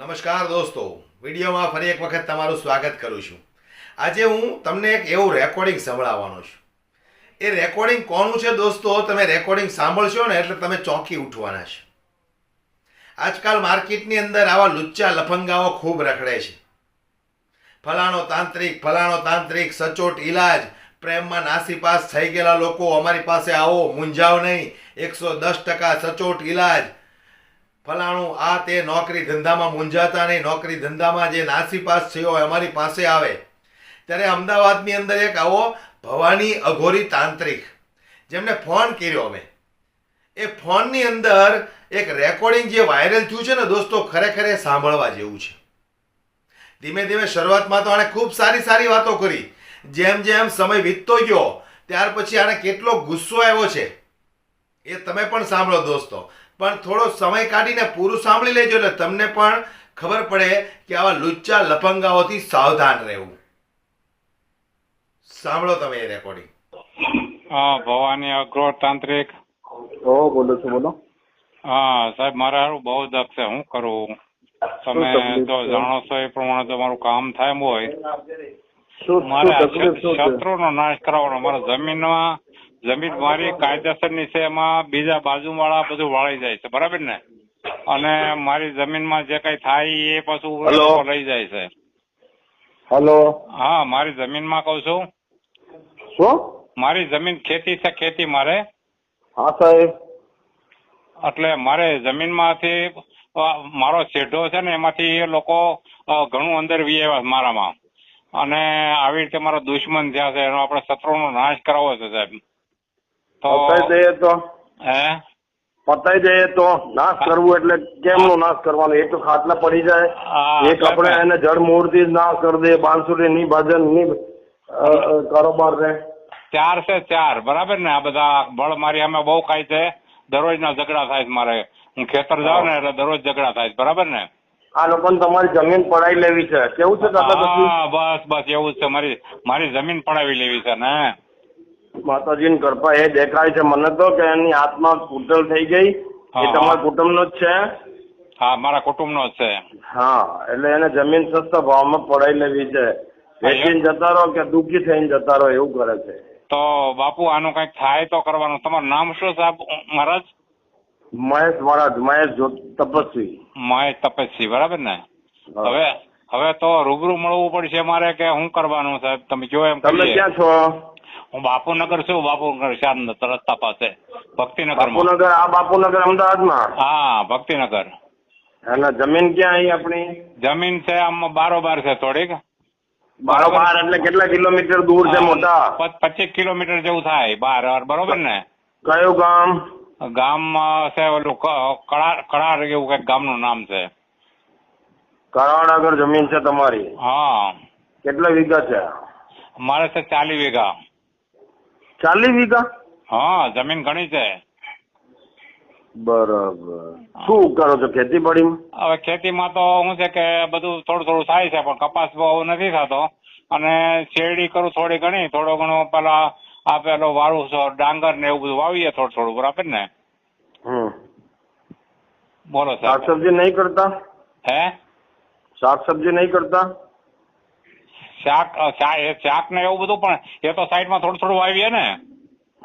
નમસ્કાર દોસ્તો. વિડીયોમાં ફરી એક વખત તમારું સ્વાગત કરું છું. આજે હું તમને એક એવું રેકોર્ડિંગ સંભળાવવાનો છું. એ રેકોર્ડિંગ કોનું છે દોસ્તો? તમે રેકોર્ડિંગ સાંભળશો ને એટલે તમે ચોંકી ઉઠવાના છે. આજકાલ માર્કેટની અંદર આવા લુચ્ચા લફંગાઓ ખૂબ રખડે છે. ફલાણો તાંત્રિક ફલાણો તાંત્રિક, સચોટ ઈલાજ, પ્રેમમાં નાસીપાસ થઈ ગયેલા લોકો અમારી પાસે આવો, મૂંઝાવ નહીં. એકસો દસ ટકા સચોટ ઈલાજ ફલાણું, આ તે નોકરી ધંધામાં મૂંઝાતા નહીં. નોકરી ધંધામાં જે નાસીપાસ થયો અમારી પાસે આવે. ત્યારે અમદાવાદની અંદર એક આવો ભવાની અઘોરી તાંત્રિક, જેમને ફોન કર્યો અમે. એ ફોનની અંદર એક રેકોર્ડિંગ જે વાયરલ થયું છે ને દોસ્તો, ખરેખર એ સાંભળવા જેવું છે. ધીમે ધીમે શરૂઆતમાં તો આણે ખૂબ સારી સારી વાતો કરી. જેમ જેમ સમય વીતતો ગયો, ત્યાર પછી આને કેટલો ગુસ્સો આવ્યો છે. એ તમે પણ સાંભળો દોસ્તો. પણ થોડો સમય કાઢીને પૂરું સાંભળી લેજો એટલે તમને પણ ખબર પડે કે આવા લુચ્ચા લફંગાઓથી સાવધાન રહેવું. સાંભળો તમે એ રેકોર્ડિંગ હા ભવાની અગ્રો તાંત્રિક. ઓ બોલો છો બોલો. હા સાહેબ મારે હારું બહુ દક્ષ છે હું કરું? તમે તો જાણો છો એ પ્રમાણે તમારું કામ થાય એમ હોય. મારે શત્રુનો નાશ કરાવવાનો. મારે જમીનમાં જમીન મારી કાયદેસરની છે એમાં બીજા બાજુવાળા બધું વાળી જાય છે બરાબર ને? અને મારી જમીનમાં જે કઈ થાય એ પાછું રહી લઈ જાય છે. હેલો. હા મારી જમીનમાં કહું છું. શું? મારી જમીન ખેતી છે ખેતી મારે. હા સાહેબ. એટલે મારે જમીનમાંથી મારો છેડો છે ને એમાંથી એ લોકો ઘણું અંદર વી મારામાં. અને આવી રીતે મારા દુશ્મન થયા છે એનો આપણે શત્રુનો નાશ કરાવવો છે સાહેબ. પતાઈ દઈએ તો. હે? પતાઈ દઈએ તો. નાશ કરવું એટલે કેમનો નાશ કરવાનો? એક તો ખાટલા પડી જાય. એક આપણે એને જળ મૂર્તિ નાશ કરી દઈએ. બાંસુરી ની ભજનની કારોબાર ને ચાર છે ચાર. બરાબર ને? આ બધા બળ મારી અમે બહુ ખાય છે. દરરોજના ઝઘડા થાય છે મારે. હું ખેતર જાઉં ને એટલે દરરોજ ઝઘડા થાય છે. બરાબર ને? આ લોકોને તમારી જમીન પડાવી લેવી છે. કેવું છે બસ બસ એવું છે. મારી મારી જમીન પડાવી લેવી છે ને. માતાજીની કૃપા એ દેખાય છે મને તો કે એની આત્મા કુટલ થઈ ગઈ. એ. તમારા કુટુંબનો જ છે? હા મારા કુટુંબનો જ છે. હા એટલે એને જમીન સસ્તા ભાવમાં પડાઈ લેવી છે. વેચીને જતા રહો કે દુઃખી થઈને જતા રહો એવું કરે છે. તો બાપુ આનું કંઈક થાય તો કરવાનું. તમારું નામ શું સાહેબ મહારાજ? મહેશ મહારાજ મહેશ તપસ્વી. મહેશ તપસ્વી બરાબર ને? હવે હવે તો રૂબરૂ મળવું પડશે મારે કે શું કરવાનું સાહેબ? તમે જો એમ તમે ક્યાં છો? હું બાપુનગર છું બાપુનગર શારદ રસ્તા પાસે. ભક્તિનગર બાપુનગર આ બાપુનગર અમદાવાદમાં? હા ભક્તિનગર. અને જમીન ક્યાં અહીં આપણી? જમીન છે આમ બારોબાર છે થોડીક. બારોબાર એટલે કેટલા કિલોમીટર દૂર છે મોટા? પચીસ કિલોમીટર જેવું થાય બાર બરોબર ને? કયું ગામ? ગામ છે ઓલું કળા કળા કળાર એવું કંઈક ગામનું નામ છે. કરાવનગર જમીન છે તમારી. હા. કેટલા વીઘા છે? મારે છે ચાલીસ વીઘા. ચાલીસ વીઘા? હા જમીન ઘણી છે. બરાબર. શું કરો છો ખેતીવાડીમાં? હવે ખેતીમાં તો શું છે કે બધું થોડું થોડું થાય છે પણ કપાસ બહુ નથી થતો. અને શેરડી કરું થોડી ઘણી થોડો ઘણો પેલા આ પેલો વાળું છો ડાંગર ને એવું બધું વાવીએ થોડું થોડું બરાબર ને? હમ. બોલો શાકસબ્જી નહીં કરતા? હે? શાકસબ્જી નહીં કરતા? શાક શાક એ શાક ને એવું બધું પણ એ તો સાઈડમાં થોડું થોડું વાવીએ ને.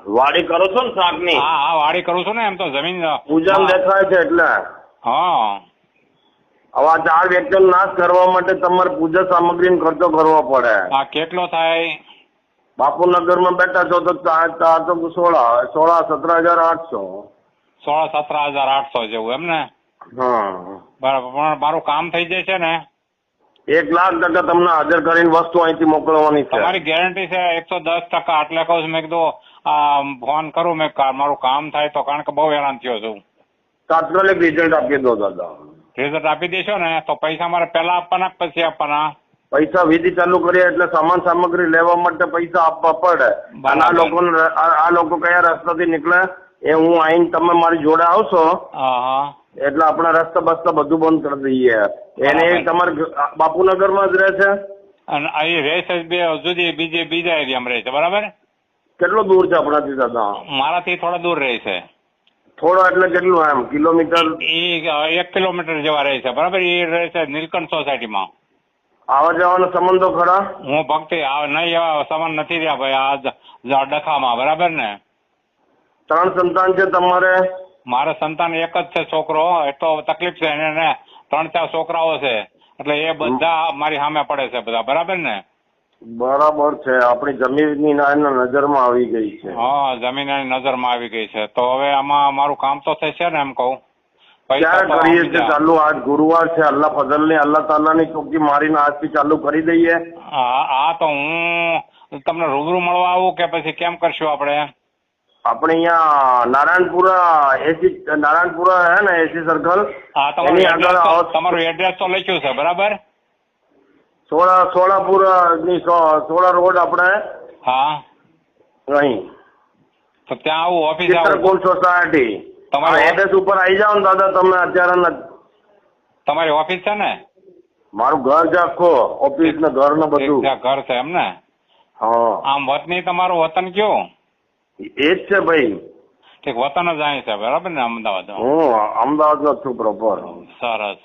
વાડી કરો છો ને શાકની? હા હા વાડી કરું છું ને એમ તો જમીન પૂજામાં દેખાય છે એટલે. હા. હવે આ ચાર વ્યક્તિનો નાશ કરવા માટે તમારે પૂજા સામગ્રીનો ખર્ચો કરવો પડે. આ કેટલો થાય? બાપુનગરમાં બેઠા છો તો ચાર ચાર તો સોળા સોળા સત્તર હજાર આઠસો. સોળા સત્તર હજાર આઠસો જેવું એમ ને? હા. બરાબર પણ મારું કામ થઈ જાય છે ને? એક લાખ ટકા તમને હાજર કરીને વસ્તુ અહીંથી મોકલવાની છે. તમારી ગેરંટી છે એકસો દસ ટકા. એટલે કહું છું મેં કીધું ફોન કરું મેં મારું કામ થાય તો કારણ કે બહુ હેરાન થયો છું. તાત્કાલિક રિઝલ્ટ આપી દો દાદા. રિઝલ્ટ આપી દેશો ને તો પૈસા મારે પહેલા આપવાના પછી આપવાના? પૈસા વિધિ ચાલુ કરીએ એટલે સામાન સામગ્રી લેવા માટે પૈસા આપવા પડે. અને આ લોકો આ લોકો કયા રસ્તાથી નીકળે એ હું આઈને તમે મારી જોડે આવશો. હા હા. એટલે આપણે રસ્તા બસ્તા બધું બંધ કરી દઈએ. એને. તમારે બાપુનગરમાં જ રહે છે? અને અહીં રહેશે જ બે હજુ બીજે બીજા એરિયામાં રહે છે બરાબર? કેટલો દૂર છે આપણાથી દાદા? મારાથી થોડા દૂર રહે છે. થોડો એટલે કેટલું એમ? કિલોમીટર? એ એક કિલોમીટર જેવા રહે છે બરાબર? એ રહે છે નીલકંઠ સોસાયટીમાં. આવવા જવાનો સંબંધો ખરા? હું ભક્તિ નહીં એવા સમાન નથી રહ્યા ભાઈ આ ડખામાં બરાબર ને? ત્રણ સંતાન છે તમારે? મારે સંતાન એક જ છે છોકરો એટલો તકલીફ છે એને ત્રણ ચાર છોકરાઓ છે. એટલે એ બધા મારી સામે પડે છે બધા બરાબર ને? બરાબર છે. આપણી જમીનની ના નજરમાં આવી ગઈ છે. હા જમીન એની નજરમાં આવી ગઈ છે. તો હવે આમાં મારું કામ તો થશે ને એમ કહું. ક્યારે કરીએ છીએ ચાલુ આજ ગુરુવાર છે. અલ્લાહ ફજલની અલ્લાહ તાલાની ચોકી મારીને આજથી ચાલુ કરી દઈએ. હા હા તો હું તમને રૂબરૂ મળવા આવું કે પછી કેમ કરશું આપણે? આપણે અહીંયા નારાયણપુરા એસી નારાયણપુરા હે ને એસી સર્કલ હા એની આગળ તમારું એડ્રેસ તો લખ્યું છે બરાબર? સોળા સોળાપુરની સોળા રોડ આપણે. હા. અહીં. તો ત્યાં આવું ઓફિસ આવું. સોસાયટી તમારું એડ્રેસ ઉપર આવી જાઓ ને દાદા તમે અત્યારે તમારી ઓફિસ છે ને? મારું ઘર છે આખો ઓફિસ ને ઘર ને બધું. ઘર છે એમ ને? હા. આમ વતની તમારું વતન કયું? એ જ છે ભાઈ. ઠીક વતન જ અહીં છે બરાબર ને અમદાવાદ? હું અમદાવાદ નો છું પ્રોપર સરસ.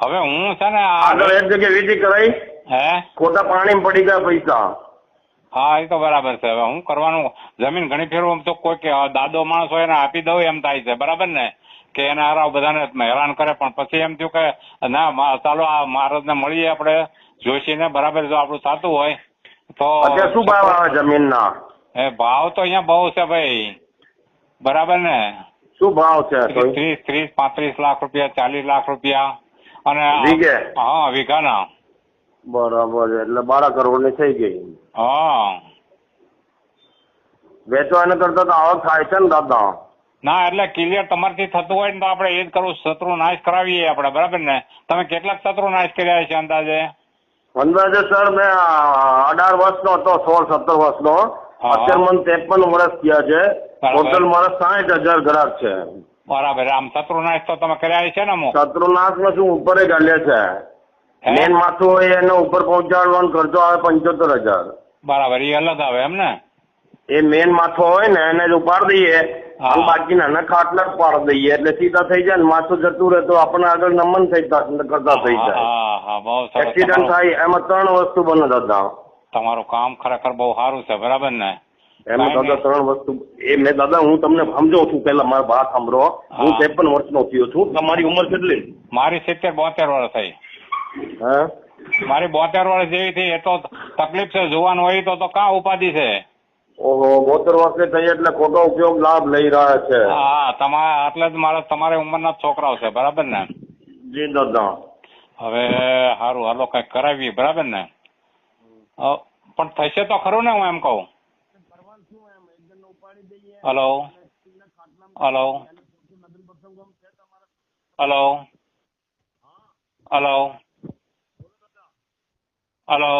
હવે હું છે ને આગળ એક જગ્યાએ વીટી કરાઈ. હે? ખોટા પાણી પડી ગયા પૈસા. હા એ તો બરાબર છે. હવે હું કરવાનું જમીન ઘણી ફેરવું તો કોઈ કે દાદો માણસ હોય એને આપી દઉં એમ થાય છે બરાબર ને? કે એને હારા બધાને હેરાન કરે પણ પછી એમ થયું કે ના ચાલો આ મહારાજને મળીએ આપણે જોશીને બરાબર જો આપણું થતું હોય તો શું ભાવ આવે જમીનના? એ ભાવ તો અહીંયા બહુ છે ભાઈ. બરાબર ને? શું ભાવ છે? ત્રીસ ત્રીસ પાંત્રીસ લાખ રૂપિયા ચાલીસ લાખ રૂપિયા. અને વીઘે? હા વીઘાના. બરાબર એટલે બાર કરોડની થઈ ગઈ. હા. વેચવા એને કરતા તો આવક થાય છે ને દાદા. ના એટલે ક્લિયર તમારથી થતું હોય ને તો આપણે એ જ કરવું શત્રુ નાશ કરાવીએ આપણે બરાબર ને? તમે કેટલાક શત્રુ નાશ કર્યા છે અંદાજે? અંદાજે સર મેં અઢાર વર્ષનો હતો સોળ સત્તર વર્ષનો. અત્યારે મને ત્રેપન વર્ષ થયા છે. ટોટલ મારા સાઠ હજાર ગ્રાહક છે. બરાબર. આમ શત્રુનાશ તો તમે કર્યા છે ને શત્રુનાશમાં શું ઉપર ગાલ્યા છે. મેન માથું હોય એને ઉપર પહોંચાડવાનો ખર્ચો આવે પંચોતેર હજાર. બરાબર. એ અલગ આવે એમ ને? એ મેન માથો હોય ને એને જ ઉપાડ દઈએ. બાકી અને બાકીના ને ખાટલા જ પાડ દઈએ. એટલે સીધા થઈ જાય ને માથું જતું રહે તો આપણને આગળ નમન થઈ કરતા થઈ જાય. એક્સિડન્ટ થાય એમાં ત્રણ વસ્તુ બને દાદા. તમારું કામ ખરેખર બહુ સારું છે બરાબર ને? એમાં દાદા ત્રણ વસ્તુ એ મેં દાદા હું તમને સમજો છું પેલા મારા વાત સાંભળો. હું. ત્રેપન વર્ષનો થયો છું. તમારી ઉંમર કેટલી? મારી સિત્તેર બોતેર વર્ષ થઈ. હે? મારી બોતેર વર્ષ જેવી થઈ એ તો તકલીફ છે જોવાનું હોય તો તો કા ઉપાધિ છે? ઓહો બોતેર વર્ષે થઈ એટલે ખોટો ઉપયોગ લાભ લઈ રહ્યા છે. હા તમારા એટલે જ મારા તમારી ઉંમરના છોકરાઓ છે બરાબર ને? જી દાદા. હવે સારું હાલો કઈ કરાવીએ બરાબર ને? પણ થશે તો ખરું ને હું એમ કહું hello hello hello hello hello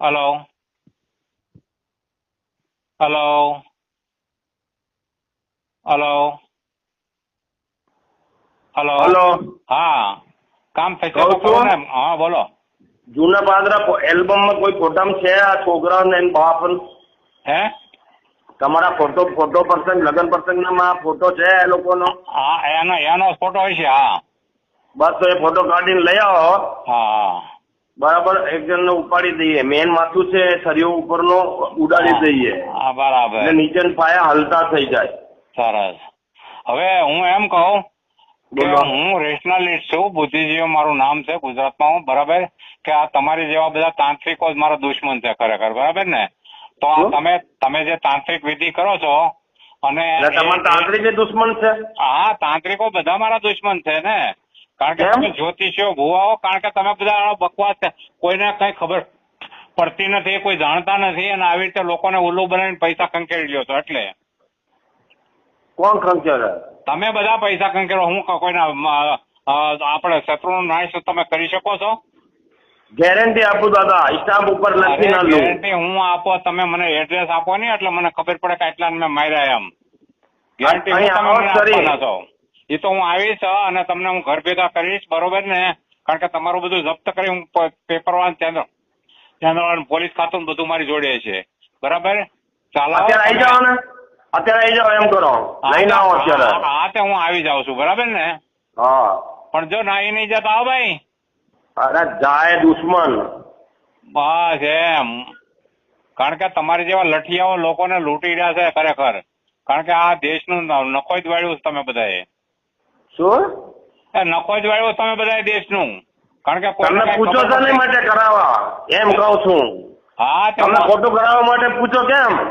hello hello hello hello hello હા કામ થશે તો ખરું ને હા બોલો જૂના પાદરા એલ્બમમાં કોઈ ફોટામાં છે આ છોકરા ને એના બાપ હે તમારા ફોટો ફોટો પ્રસંગ લગ્ન પ્રસંગમાં ફોટો છે એ લોકોનો હા એનો એનો ફોટો હોય છે હા બસ તો એ ફોટો કાઢીને લઈ આવો હા હા બરાબર એક જણને ઉપાડી દઈએ મેન માથું છે સરિયો ઉપરનો ઉડાડી દઈએ હા બરાબર એટલે નીચેના પાયા હલતા થઈ જાય સરસ હવે હું એમ કહું કે બોલો. હું રેશનાલિસ્ટ છું બુદ્ધિજીવી મારું નામ છે ગુજરાતમાં હું બરાબર કે આ તમારી જેવા બધા તાંત્રિકો જ મારા દુશ્મન છે ખરેખર બરાબર ને? તો આ તમે તમે જે તાંત્રિક વિધિ કરો છો અને તાંત્રિક દુશ્મન છે? હા તાંત્રિકો બધા મારા દુશ્મન છે ને. કારણ કે તમે જ્યોતિષીઓ ભુવાઓ કારણ કે તમે બધા બકવાસ છે. કોઈને કઈ ખબર પડતી નથી કોઈ જાણતા નથી અને આવી રીતે લોકોને ઉલ્લુ બનાવીને પૈસા કંકેરી લ્યો છો એટલે. કોણ ખંચરે તમે બધા પૈસા કંકેરો હું કોઈના આપણે શત્રુનો નાશ તમે કરી શકો છો? ગેરંટી આપું દાદા સ્ટામ્પ ઉપર લખી ના ગેરંટી હું આપો તમે મને એડ્રેસ આપો ને એટલે મને ખબર પડે કે આટલા મેં માર્યા એમ. ગેરંટી હું તમે મને આપવાના છો એ તો હું આવીશ અને તમને હું ઘર ભેગા કરીશ બરોબર ને? કારણ કે તમારું બધું જપ્ત કરી હું પેપર વાન કેન્દ્ર કેન્દ્ર પોલીસ ખાતું બધું મારી જોડે છે. બરાબર? ચાલો. અત્યારે આવી જાઓ ને. અત્યારે આવી જાઓ એમ કરો. લઈને આવો અત્યારે. હા તે હું આવી જાઉં છું. બરાબર ને? હા. પણ જો નાહી નહીં જતા હો ભાઈ. અરે જાય દુશ્મન. બસ એમ. કારણ કે તમારી જેવા લઠિયાઓ લોકોને લૂંટી રહ્યા છે ખરેખર. કારણ કે આ દેશનું ન- નખો જ વાળ્યું છે તમે બધાએ. શું? એ નખો જ વાળ્યું તમે બધાએ દેશનું. કારણ કે તમને પૂછો છો ને માટે કરાવવા? એમ કહું છું. હા તમને ખોટું કરાવવા માટે પૂછો કેમ?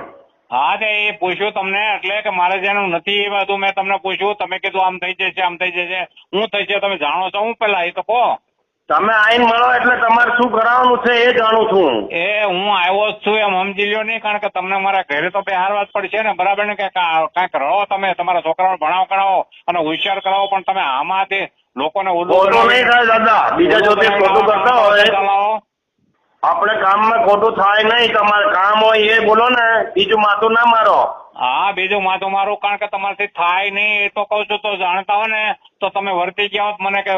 હા તે એ પૂછ્યું તમને એટલે કે મારે જેનું નથી એ બધું મેં તમને પૂછ્યું તમે કીધું આમ થઈ જશે આમ થઈ જશે. હું થઈ છે તમે જાણો છો હું પેલા એ તો કહો. તમે આઈન મળો એટલે તમારે શું કરાવવાનું છે એ જાણું છું. એ હું આવ્યો જ છું એમ સમજી લ્યો નહીં કારણ કે તમને મારા ઘરે તો બેહારવા જ પડશે ને બરાબર ને કે કાંઈક રહો તમે તમારા છોકરાઓને ભણાવ કરાવો અને હોશિયાર કરાવો પણ તમે આમાંથી લોકોને ઉલ્લુ નહીં થાય દાદા બીજા જો તે કરતા હોય. આપણે કામમાં ખોટું થાય નહીં. તમારે કામ હોય એ બોલો ને. બીજું માથું ના મારો. હા, બીજું માથું મારું, કારણ કે તમારાથી થાય નહીં. એ તો કહું છું, તો જાણતા હો ને, તો તમે વર્તી ગયા હોત મને કે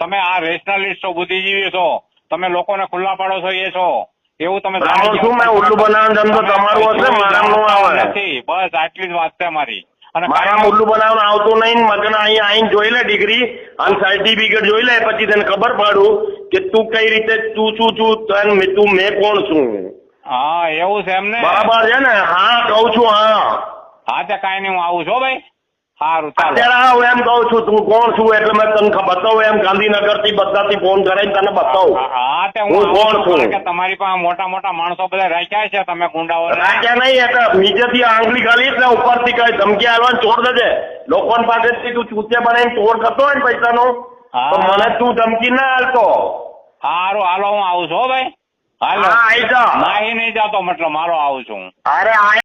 તમે આ રેશનલિસ્ટ છો, બુદ્ધિજીવી છો. તમે લોકોને ખુલ્લા પાડો છો, એ છો. એવું તમે જાણો છું મેં ઉલ્લુ બનાવવાનો ધંધો તમે તમારું હશે, મારા નું આવે. નથી બસ આટલી જ વાત છે મારી. અને મારા ઉલ્લુ બનાવવાનું આવતું નહીં મગન અહીંયા આઈને જોઈ લે ડિગ્રી અને સર્ટિફિકેટ જોઈ લે પછી તને ખબર પાડું કે તું કઈ રીતે તું શું છું તને તું મેં કોણ છું? હા એવું છે એમને બરાબર છે ને? હા કહું છું હા. હા તે કાંઈ નહીં હું આવું છું ભાઈ. સારું અત્યારે આવ એમ કહું છું તું કોણ છું એટલે મેં તને બતાવું એમ ગાંધીનગરથી બધાથી ફોન કરાવી તને બતાવું. હા, હા તે હું હું કોણ છું? કે તમારી પાસે મોટા મોટા માણસો બધા રાખ્યા છે તમે ગુંડાઓ રાખ્યા નહીં એટલે નીચેથી આંગળી ખાલી એટલે ઉપરથી કઈ ધમકી આવવાનું છોડ દેજે. લોકોની પાસેથી તું ચૂતે બનાવીને ચોર કરતો હોય ને પૈસાનો હા. તો મને તું ધમકી ના હાલતો સારું હાલો હું આવું છું હો ભાઈ. હાલો. આવી જા. નાહી નહીં જાતો મતલબ મારો આવું છું અરે